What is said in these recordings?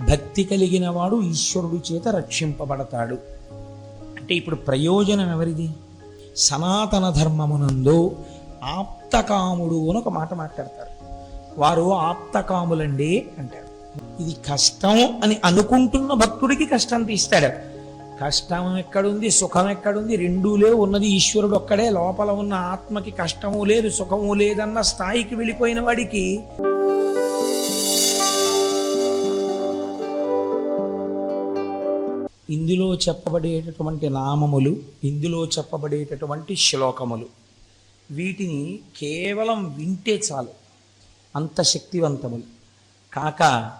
భక్తి కలిగిన వాడు ఈశ్వరుడి చేత రక్షింపబడతాడు. అంటే ఇప్పుడు ప్రయోజనం ఎవరిది? సనాతన ధర్మమునందు ఆప్తకాముడు అని ఒక మాట మాట్లాడతారు. వారు ఆప్తకాములండి అంటారు. ఇది కష్టం అని అనుకుంటున్న భక్తుడికి కష్టం తీస్తాడు. కష్టం ఎక్కడుంది? సుఖం ఎక్కడుంది? రెండూ లేవు. ఉన్నది ఈశ్వరుడు ఒక్కడే. లోపల ఉన్న ఆత్మకి కష్టము లేదు సుఖము లేదన్న స్థాయికి వెళ్ళిపోయిన వాడికి ఇందులో చెప్పబడేటటువంటి నామములు ఇందులో చెప్పబడేటటువంటి శ్లోకములు. వీటిని కేవలం వింటే చాలు. అంత శక్తివంతములు. కాక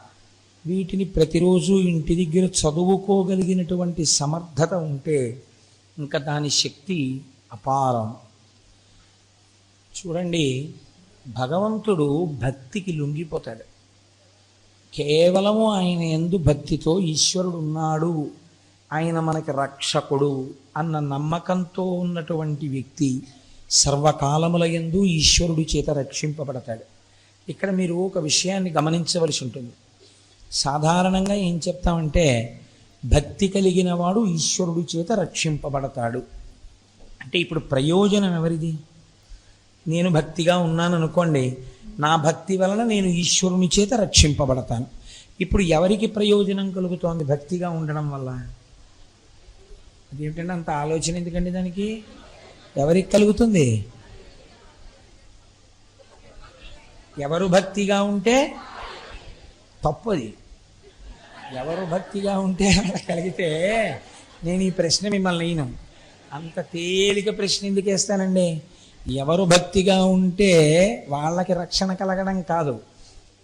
వీటిని ప్రతిరోజు ఇంటి దగ్గర చదువుకోగలిగినటువంటి సమర్థత ఉంటే ఇంకా దాని శక్తి అపారం. చూడండి భగవంతుడు భక్తికి లొంగిపోతాడు. కేవలము ఆయన ఎందు భక్తితో ఈశ్వరుడు ఉన్నాడు. ఆయన మనకి రక్షకుడు అన్న నమ్మకంతో ఉన్నటువంటి వ్యక్తి సర్వకాలముల ఎందు ఈశ్వరుడి చేత రక్షింపబడతాడు. ఇక్కడ మీరు ఒక విషయాన్ని గమనించవలసి ఉంటుంది. సాధారణంగా ఏం చెప్తామంటే భక్తి కలిగిన వాడు ఈశ్వరుడి చేత రక్షింపబడతాడు. అంటే ఇప్పుడు ప్రయోజనం ఎవరిది? నేను భక్తిగా ఉన్నాను అనుకోండి నా భక్తి వలన నేను ఈశ్వరుని చేత రక్షింపబడతాను. ఇప్పుడు ఎవరికి ప్రయోజనం కలుగుతోంది భక్తిగా ఉండడం వల్ల? అదేమిటంటే అంత ఆలోచన ఎందుకండి దానికి? ఎవరికి కలుగుతుంది? ఎవరు భక్తిగా ఉంటే తప్పది. ఎవరు భక్తిగా ఉంటే కలిగితే నేను ఈ ప్రశ్న మిమ్మల్ని అయిను అంత తేలిక ప్రశ్న ఎందుకు వేస్తానండి? ఎవరు భక్తిగా ఉంటే వాళ్ళకి రక్షణ కలగడం కాదు.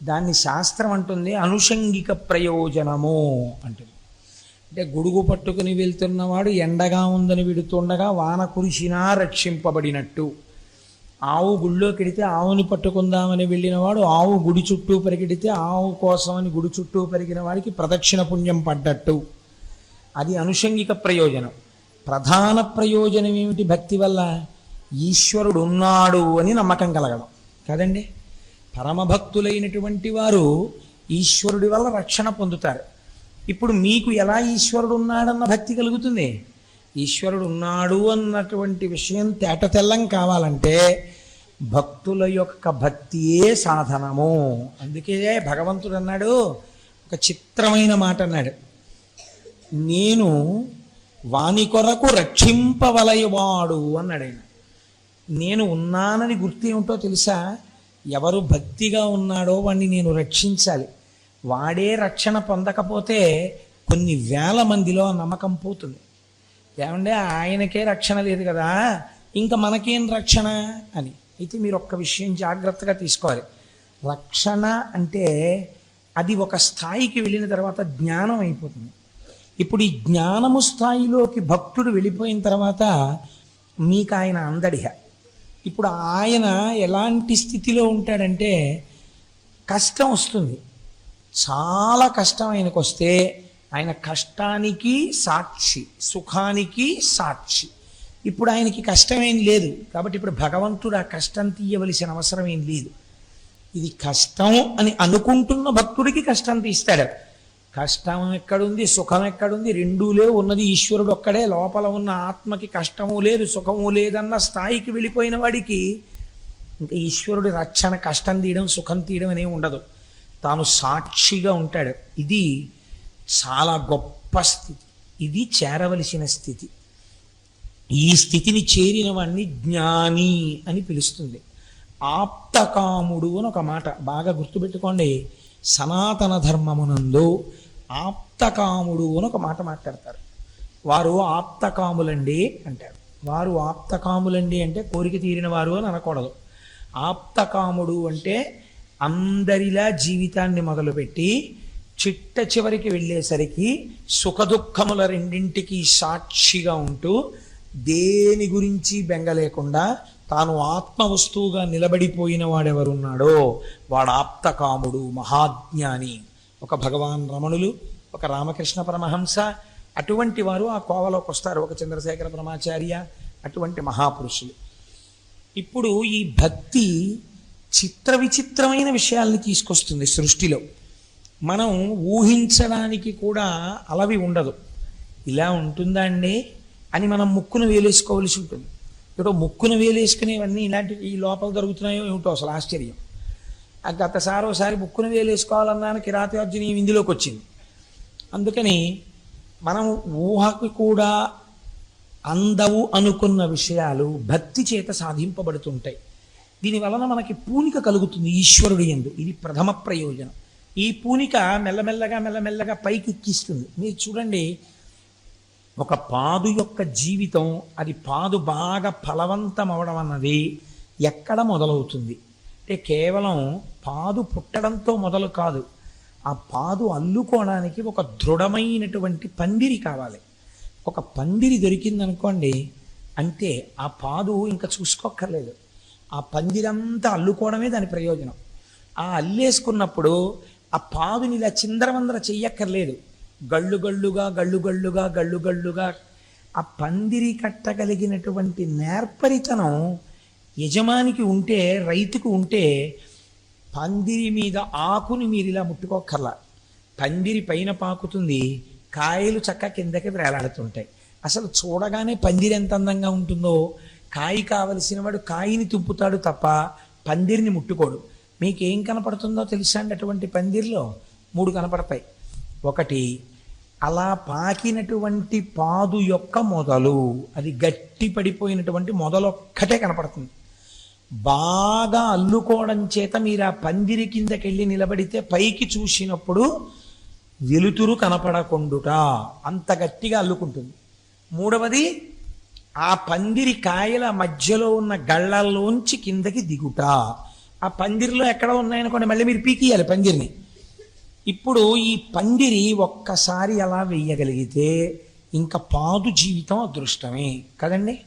దాన్ని శాస్త్రం అంటుంది అనుషంగిక ప్రయోజనము అంటుంది. అంటే గొడుగు పట్టుకుని వెళ్తున్నవాడు ఎండగా ఉందని విడుతుండగా వాన కురిసినా రక్షింపబడినట్టు. ఆవు గుళ్ళోకి వెడితే ఆవుని పట్టుకుందామని వెళ్ళినవాడు ఆవు గుడి చుట్టూ పరిగెడితే ఆవు కోసమని గుడి చుట్టూ పెరిగిన వాడికి ప్రదక్షిణ పుణ్యం పడ్డట్టు. అది అనుషంగిక ప్రయోజనం. ప్రధాన ప్రయోజనం ఏమిటి భక్తి వల్ల? ఈశ్వరుడు ఉన్నాడు అని నమ్మకం కలగడం. కదండి? పరమభక్తులైనటువంటి వారు ఈశ్వరుడి వల్ల రక్షణ పొందుతారు. ఇప్పుడు మీకు ఎలా ఈశ్వరుడు ఉన్నాడన్న భక్తి కలుగుతుంది? ఈశ్వరుడు ఉన్నాడు అన్నటువంటి విషయం తేట తెల్లం కావాలంటే భక్తుల యొక్క భక్తియే సాధనము. అందుకే భగవంతుడు అన్నాడు ఒక చిత్రమైన మాట అన్నాడు. నేను వాని కొరకు రక్షింపవలయవాడు అన్నాడు ఆయన. నేను ఉన్నానని గుర్తు ఏమిటో తెలుసా? ఎవరు భక్తిగా ఉన్నాడో వాడిని నేను రక్షించాలి. వాడే రక్షణ పొందకపోతే కొన్ని వేల మందిలో ఆ నమ్మకం పోతుంది. ఏమంటే ఆయనకే రక్షణ లేదు కదా ఇంకా మనకేం రక్షణ అని. అయితే మీరు ఒక్క విషయం జాగ్రత్తగా తీసుకోవాలి. రక్షణ అంటే అది ఒక స్థాయికి వెళ్ళిన తర్వాత జ్ఞానం అయిపోతుంది. ఇప్పుడు ఈ జ్ఞానము స్థాయిలోకి భక్తుడు వెళ్ళిపోయిన తర్వాత మీకు ఆయన అందడిహ. ఇప్పుడు ఆయన ఎలాంటి స్థితిలో ఉంటాడంటే కష్టం వస్తుంది. చాలా కష్టం ఆయనకు వస్తే ఆయన కష్టానికి సాక్షి సుఖానికి సాక్షి. ఇప్పుడు ఆయనకి కష్టమేం లేదు. కాబట్టి ఇప్పుడు భగవంతుడు ఆ కష్టం తీయవలసిన అవసరం ఏం లేదు. ఇది కష్టం అని అనుకుంటున్న భక్తుడికి కష్టం తీస్తాడు. కష్టం ఎక్కడుంది? సుఖం ఎక్కడుంది? రెండూ లేవు. ఉన్నది ఈశ్వరుడు ఒక్కడే. లోపల ఉన్న ఆత్మకి కష్టము లేదు సుఖము లేదన్న స్థాయికి వెళ్ళిపోయిన వాడికి ఇంకా ఈశ్వరుడి రక్షణ కష్టం తీయడం సుఖం తీయడం అనేవి ఉండదు. తాను సాక్షిగా ఉంటాడు. ఇది చాలా గొప్ప స్థితి. ఇది చేరవలసిన స్థితి. ఈ స్థితిని చేరిన వాడిని జ్ఞాని అని పిలుస్తుంది. ఆప్తకాముడు అని ఒక మాట బాగా గుర్తుపెట్టుకోండి. సనాతన ధర్మమునందు ఆప్తకాముడు అని ఒక మాట మాట్లాడతారు. వారు ఆప్తకాములండి అంటారు. వారు ఆప్తకాములండి అంటే కోరిక తీరిన వారు అని అనకూడదు. ఆప్తకాముడు అంటే అందరిలా జీవితాన్ని మొదలుపెట్టి చిట్ట చివరికి వెళ్ళేసరికి సుఖదుఖముల రెండింటికి సాక్షిగా ఉంటూ దేని గురించి బెంగ లేకుండా తాను ఆత్మ వస్తువుగా నిలబడిపోయిన వాడెవరున్నాడో వాడు ఆప్తకాముడు మహాజ్ఞాని ఒక భగవాన్ రమణులు ఒక రామకృష్ణ పరమహంస. అటువంటి వారు ఆ కోవలోకి వస్తారు ఒక చంద్రశేఖర పరమాచార్య అటువంటి మహాపురుషులు. ఇప్పుడు ఈ భక్తి చిత్ర విచిత్రమైన విషయాల్ని తీసుకొస్తుంది సృష్టిలో. మనం ఊహించడానికి కూడా అలవి ఉండదు. ఇలా ఉంటుందా అండి? అని మనం ముక్కును వేలేసుకోవలసి ఉంటుంది. ఏటో ముక్కును వేలేసుకునేవన్నీ ఇలాంటివి ఈ లోపల దొరుకుతున్నాయో ఏమిటో అసలు ఆశ్చర్యం. ఆ గతసారి ఒకసారి ముక్కును వేలేసుకోవాలన్నాను కిరాతార్జుని ఇందులోకి వచ్చింది. అందుకని మనం ఊహకు కూడా అందవు అనుకున్న విషయాలు భక్తి చేత సాధింపబడుతుంటాయి. దీని వలన మనకి పూనిక కలుగుతుంది ఈశ్వరుడు ఎందు. ఇది ప్రథమ ప్రయోజనం. ఈ పూనిక మెల్లమెల్లగా మెల్లమెల్లగా పైకి ఎక్కిస్తుంది. మీరు చూడండి ఒక పాదు యొక్క జీవితం అది పాదు బాగా ఫలవంతం అవడం అన్నది ఎక్కడ మొదలవుతుంది? అంటే కేవలం పాదు పుట్టడంతో మొదలు కాదు. ఆ పాదు అల్లుకోవడానికి ఒక దృఢమైనటువంటి పందిరి కావాలి. ఒక పందిరి దొరికిందనుకోండి అంటే ఆ పాదు ఇంకా చూసుకోక్కర్లేదు. ఆ పందిరంతా అల్లుకోవడమే దాని ప్రయోజనం. ఆ అల్లేసుకున్నప్పుడు ఆ పావుని ఇలా చిందరవందర చెయ్యక్కర్లేదు. గళ్ళు గళ్ళుగా గళ్ళు గళ్ళుగా గళ్ళు గళ్ళుగా. ఆ పందిరి కట్టగలిగినటువంటి నేర్పరితనం యజమానికి ఉంటే రైతుకు ఉంటే పందిరి మీద ఆకుని మీరు ఇలా ముట్టుకోకర్లా పందిరి పైన పాకుతుంది కాయలు చక్క కిందకి వేలాడుతుంటాయి. అసలు చూడగానే పందిరి ఎంత అందంగా ఉంటుందో కాయి కావలసిన వాడు కాయిని తుంపుతాడు తప్ప పందిరిని ముట్టుకోడు. మీకేం కనపడుతుందో తెలుసా అండి అటువంటి పందిరిలో? మూడు కనపడతాయి. ఒకటి అలా పాకినటువంటి పాదు యొక్క మొదలు అది గట్టి పడిపోయినటువంటి మొదలొక్కటే కనపడుతుంది. బాగా అల్లుకోవడం చేత మీరు ఆ పందిరి కిందకెళ్ళి నిలబడితే పైకి చూసినప్పుడు వెలుతురు కనపడకుండుట అంత గట్టిగా అల్లుకుంటుంది. మూడవది ఆ పందిరి కాయల మధ్యలో ఉన్న గళ్ళల్లోంచి కిందకి దిగుట. ఆ పందిరిలో ఎక్కడ ఉన్నాయనుకోండి మళ్ళీ మీరు పీకియాలి పందిరిని. ఇప్పుడు ఈ పందిరి ఒక్కసారి అలా వెయ్యగలిగితే ఇంకా పాదు జీవితం అదృష్టమే. కదండి?